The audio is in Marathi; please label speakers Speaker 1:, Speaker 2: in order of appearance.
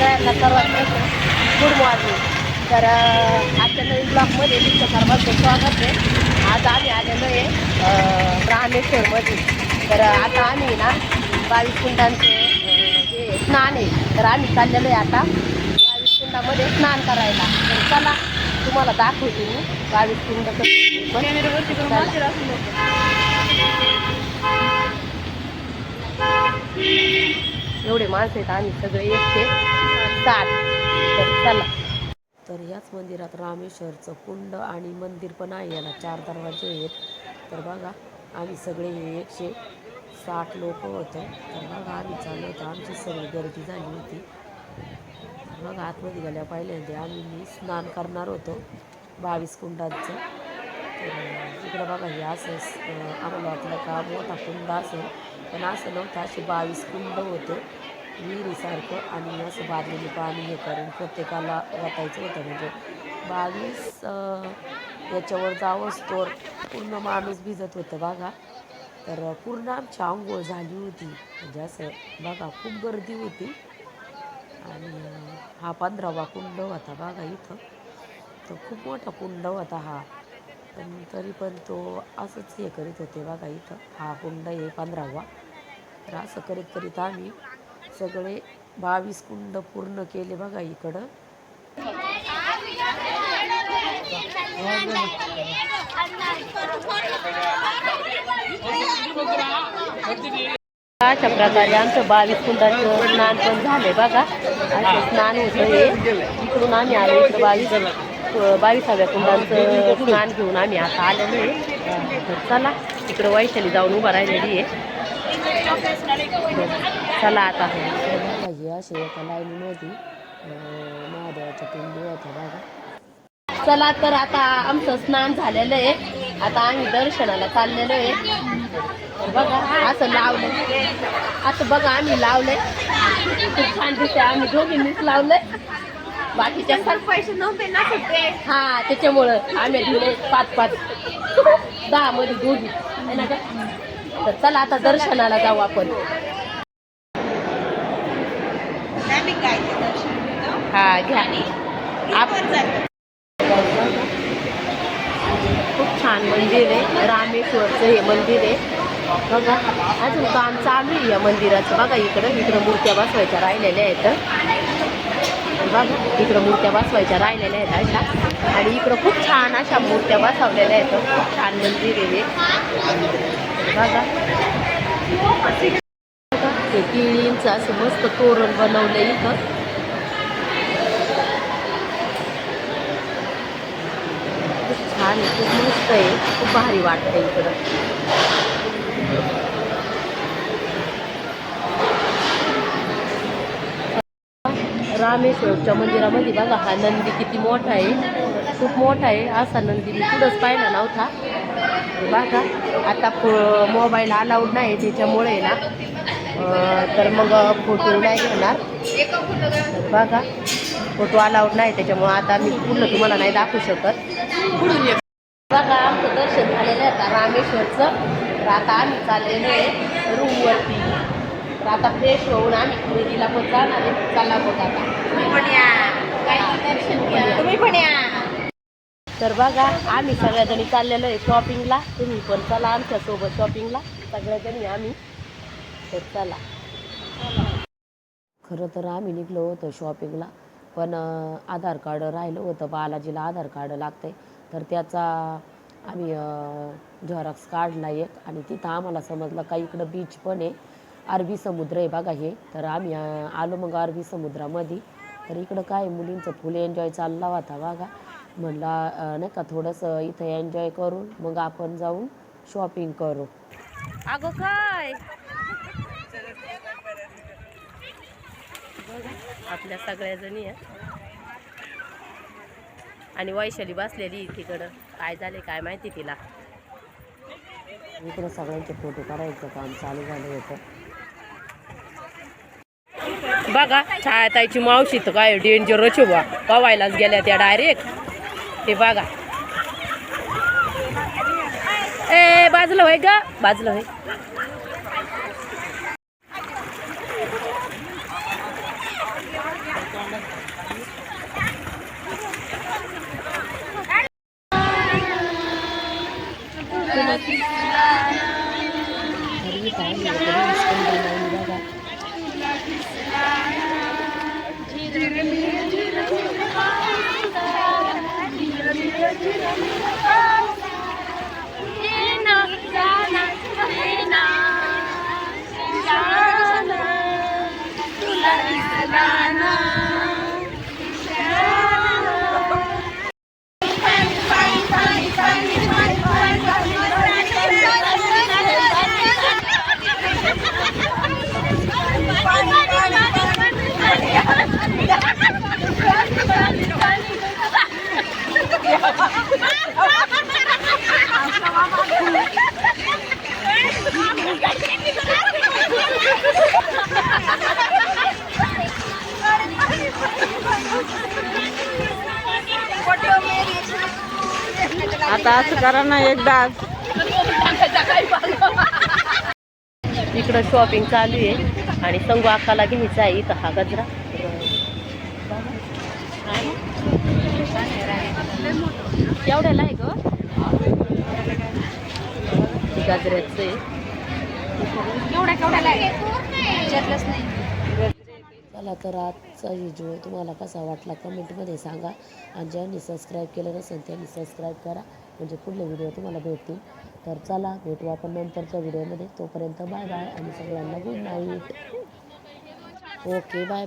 Speaker 1: सगळ्यांना सर्वात गुड मॉर्निंग तर आजच्या नवीन ब्लॉकमध्ये तुमचं सर्वांचं स्वागत आहे. आज आम्ही आलेलो आहे रामेश्वरमध्ये. तर आता आम्ही ना बावीस कुंडांचं जे स्नान आहे तर आम्ही चाललेलो आहे आता बावीस कुंडामध्ये स्नान करायला. तर चला तुम्हाला दाखवते मी बावीस कुंड एवढे माणसं आहेत आम्ही सगळे एकशे साठ तर चला. तर याच मंदिरात रामेश्वरचं कुंड आणि मंदिर पण आहे. याला चार दरवाजे आहेत. तर बघा आम्ही सगळे एकशे साठ लोक होतो. तर बघा आम्ही चाललो होतो. आमची सगळी गर्दी झाली होती. तर बघा आतमध्ये गेल्या पहिल्यांदा आम्ही मी स्नान करणार होतो बावीस कुंडांचं. तर तिकडं बघा हे असं आम्हाला वाटलं का मोठा कुंड असेल. पण असं नव्हतं. असे बावीस कुंड होते. विहिरीसारखं आणि असं बादलीने पाणी हे करून प्रत्येकाला वाटायचं होतं. म्हणजे बावीस याच्यावर जावंच तोर. पूर्ण माणूस भिजत होतं बघा. तर पूर्ण आमची आंघोळ झाली होती. म्हणजे असं बघा खूप गर्दी होती. आणि हा पंधरावा कुंड होता बघा इथं. तर खूप मोठा कुंड होता हा. पण तरी पण तो असंच हे करीत होते बघा इथं. हा कुंड आहे पंधरावा तर असं करीत करीत आम्ही सगळे बावीस कुंड पूर्ण केले बघा इकडं. अशा प्रकारे आमचं बावीस कुंडाचं स्नान पण झालंय बघा. असं स्नान होतं हे इकडून आम्ही आलो इकडं बावीस बावीसाव्या कुंडांचं स्नान घेऊन आम्ही आता आलो चला इकडं वैशाली जाऊन उभा राहिलेली आहे. चला आता. भाजी अशी एका लाईनीमध्ये अं, महादेवाच्या पिंडी होत्या बघा चला तर आता आमचं स्नान झालेलं आहे. आता आम्ही दर्शनाला चाललेलो आहे. बघा असं लावलं असं बघा आम्ही लावलंय. खूप छान दिसते आम्ही दोघींनीच लावलंय. बाकीच्या सर्व पैसे नव्हते ना सुट्टे हा त्याच्यामुळं आम्ही दिले पाच पाच दहा मध्ये दोघी. तर चला आता दर्शनाला जाऊ आपण. हा घ्या. आप- खूप छान मंदिर आहे. रामेश्वरचं हे मंदिर आहे. बघा अजून काम चालू आहे या मंदिराचं. बघा इकडं इकडं मूर्त्या बसवायच्या राहिलेल्या आहेत. बघा. इकडं मूर्त्या बसवायच्या राहिलेल्या आहेत अशा. आणि इकडं खूप छान अशा मूर्त्या बसवलेल्या आहेत. खूप छान मंदिर आहे बघा. ते केळींचं असं मस्त तोरण बनवलं इथं. खूप छान खूप मस्त आहे. खूप भारी वाटतं इकडं. रामेश्वरच्या मंदिरामध्ये बघा हा नंदी किती मोठा आहे. खूप मोठा आहे. असा नंदी मी कुठंच पाहिला नव्हता. बघा आता फो मोबाईल अलाउड नाही त्याच्यामुळे ना तर मग फोटो नाही घेणार. बघा फोटो अलाउड नाही त्याच्यामुळं आता मी पूर्ण तुम्हाला नाही दाखवू शकत. बघा आमचं दर्शन झालेलं आहे आता रामेश्वरचं. तर आता आम्ही चाललेलो आहे रूमवरती. तर आता फ्रेश होऊन आम्ही खरेदीला पण जाणार आहे. चला बघ आता. काय दर्शन घ्या.
Speaker 2: तुम्ही पण या.
Speaker 1: तर बघा आम्ही सगळ्याजणी चाललेलो आहे शॉपिंगला तुम्ही पण चला आमच्यासोबत शॉपिंगला सगळ्याजणी आम्ही. तर चला. खरं तर आम्ही निघलो होतो शॉपिंगला पण आधार कार्ड राहिलं होतं. बालाजीला आधार कार्ड लागतंय. तर त्याचा आम्ही झेरॉक्स काढला एक. आणि तिथं आम्हाला समजलं का इकडं बीच पण आहे. अरबी समुद्र आहे बघा हे. तर आम्ही आलो मग अरबी समुद्रामध्ये. तर इकडं काय मुलींचं फुल एन्जॉय चालला होता बघा. म्हणला नाही का थोडंसं इथं एन्जॉय करून मग आपण जाऊन शॉपिंग करू. अगो काय? बघा आपल्या सगळ्या जणी आणि वैशाली बसलेली तिकडं काय झाले काय माहिती तिला. इकडं सगळ्यांचे फोटो काढायचं काम चालू झालं होतं. बघा छायाताईची मावशी तर काय डेंजरच आहे बा पवायलाच गेल्या त्या डायरेक्ट ते बघा. ए बाजलं होय ग. बाजलं होय. आता असं करा ना एकदा
Speaker 3: इकडं शॉपिंग चालू आहे. आणि संगू अक्काला घ्यायचा आहे इथं हा गजरा. एवढ्याला आहे ग. आहे. चला तर आजचा व्हिडिओ तुम्हाला कसा वाटला कमेंटमध्ये सांगा. आणि ज्यांनी सबस्क्राईब केलं नसेल त्यांनी सबस्क्राईब करा. म्हणजे पुढले व्हिडिओ तुम्हाला भेटतील. तर चला भेटू आपण नंतरच्या व्हिडिओमध्ये तोपर्यंत बाय बाय आणि सगळ्यांना good night okay bye bye